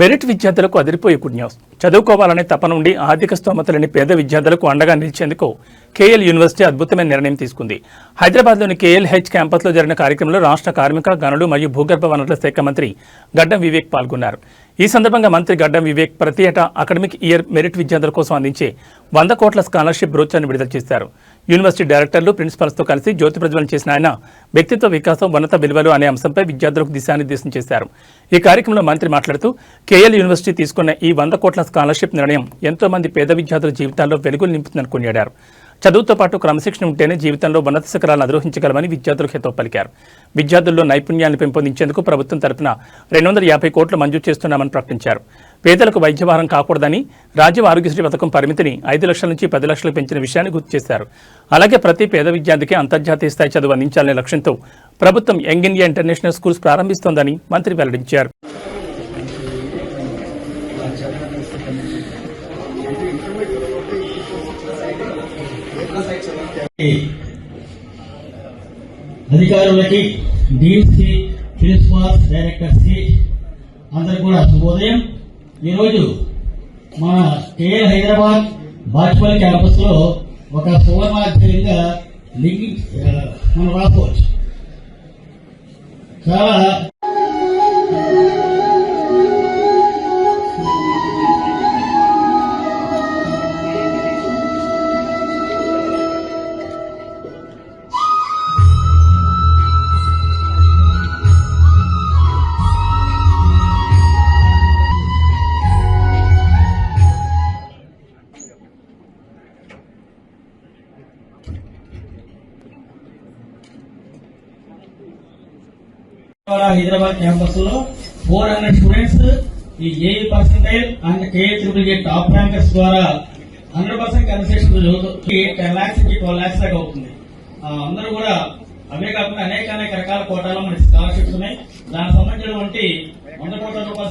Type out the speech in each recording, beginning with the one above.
Merit విద్యార్థులకు అదిరిపోయే good news చదువుకోవాలనే తపన ఉండి ఆర్థిక స్తోమత లేని పేద విద్యార్థులకు అండగా నిలిచేందుకు కేఎల్ యూనివర్సిటీ అద్భుతమైన నిర్ణయం తీసుకుంది. హైదరాబాద్లోని కేఎల్ హెచ్ క్యాంపస్లో జరిగిన కార్యక్రమంలో రాష్ట్ర కార్మిక గనులు మరియు భూగర్భ వనరుల శాఖ మంత్రి గడ్డం వివేక్ పాల్గొన్నారు. ఈ సందర్భంగా మంత్రి గడ్డం వివేక్ ప్రతి ఏటా అకాడమిక్ ఇయర్ మెరిట్ విద్యార్థుల కోసం అందించే వంద కోట్ల స్కాలర్షిప్ బ్రోచర్ను విడుదల చేశారు. యూనివర్సిటీ డైరెక్టర్లు ప్రిన్సిపల్స్తో కలిసి జ్యోతి ప్రజ్వలన చేసిన ఆయన వ్యక్తిత్వ వికాసం ఉన్నత విలువలు అనే అంశంపై విద్యార్థులకు దిశానిర్దేశం చేశారు. ఈ కార్యక్రమంలో మంత్రి మాట్లాడుతూ కేఎల్ యూనివర్సిటీ తీసుకున్న ఈ వంద కోట్ల స్కాలర్షిప్ నిర్ణయం ఎంతోమంది పేద విద్యార్థుల జీవితాల్లో వెలుగులు నింపుతుందని కొనియాడారు. చదువుతో పాటు క్రమశిక్షణ ఉంటేనే జీవితంలో ఉన్నత శిఖరాలను అధిరోహించగలమని విద్యార్థులు హితవు పలికారు. విద్యార్థుల్లో నైపుణ్యాన్ని పెంపొందించేందుకు ప్రభుత్వం తరపున రెండు వందల యాభై కోట్లు మంజూరు చేస్తున్నామని ప్రకటించారు. పేదలకు వైద్యభారం కాకూడదని రాజ్యం ఆరోగ్యశ్రీ పథకం పరిమితిని ఐదు లక్షల నుంచి పది లక్షలు పెంచిన విషయాన్ని గుర్తు చేశారు. అలాగే ప్రతి పేద విద్యార్థికి అంతర్జాతీయ స్థాయి చదువు అందించాలనే లక్ష్యంతో ప్రభుత్వం యంగ్ ఇండియా ఇంటర్నేషనల్ స్కూల్స్ ప్రారంభిస్తోందని మంత్రి వెల్లడించారు. అధికారులకి డీన్స్కి ప్రిన్సిపాల్స్ డైరెక్టర్స్కి అందరికి కూడా శుభోదయం. ఈరోజు మన కేఎల్ హైదరాబాద్ బాచ్పల్లి క్యాంపస్లో ఒక సువర్ణాధ్యయంగా లింకింగ్ మనం రాసుకోవచ్చు. చాలా హైదరాబాద్ క్యాంపస్లో ఫోర్ హండ్రెడ్ స్టూడెంట్స్ ఈ ఏఈ పర్సంటైల్ అండ్ కేఏ ట్రిపుల్ టాప్ ర్యాంకర్స్ ద్వారా hundred percent concession ten lakhs నుంచి ట్వెల్వ్ లాక్స్ దాకా అవుతుంది. అందరూ కూడా అవే కాకుండా అనేక అనేక రకాల కోటాలో మనకి స్కాలర్షిప్స్ ఉన్నాయి. దానికి సంబంధించినటువంటి వంద కోట్ల రూపాయల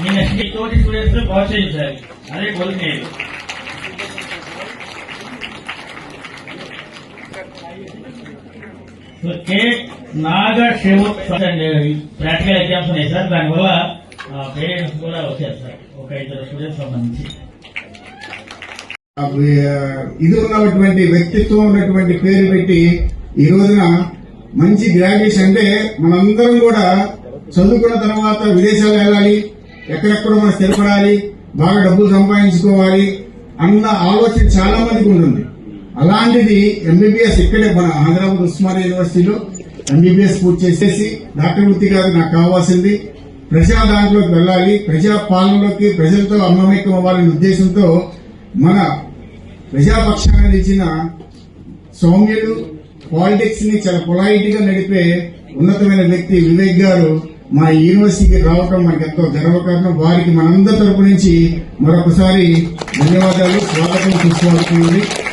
మీ నెక్స్ట్ తోటి స్టూడెంట్స్ ప్రోత్సహించాలి? అదే goal so okay. Practical exams ఉన్నాయి సార్. దానివల్ల పేరెంట్స్ కూడా వచ్చారు సార్. ఒక ఇద్దరు స్టూడెంట్స్ సంబంధించి. ఇది ఉన్నటువంటి వ్యక్తిత్వం ఉన్నటువంటి పేరు పెట్టి ఈ రోజున మంచి గ్రాడ్యుయేషన్ అంటే మనందరం కూడా చదువుకున్న తర్వాత విదేశాలు వెళ్ళాలి ఎక్కడెక్కడో మనం స్థిరపడాలి బాగా డబ్బులు సంపాదించుకోవాలి అన్న ఆలోచన చాలా మందికి ఉంటుంది. అలాంటిది ఎంబీబీఎస్ ఇక్కడే మన హైదరాబాద్ ఉస్మానియా యూనివర్సిటీలో ఎంబీబీఎస్ పూర్తి చేసేసి డాక్టర్ వృత్తి కాదు నాకు కావాల్సింది. ప్రజా దాంట్లోకి వెళ్ళాలి ప్రజా పాలనలోకి ప్రజలతో అమ్మమైక్యం అవ్వాలనే ఉద్దేశంతో మన ప్రజాపక్షాన్ని నిలిచిన సౌమ్యులు పాలిటిక్స్ని చాలా పొలైట్గా నడిపే ఉన్నతమైన వ్యక్తి వివేక్ గారు మా యూనివర్సిటీకి రావటం మనకి ఎంతో గర్వకారణం. వారికి మనందరి తరపు నుంచి మరొకసారి ధన్యవాదాలు. స్వాగతం సుస్వాగతం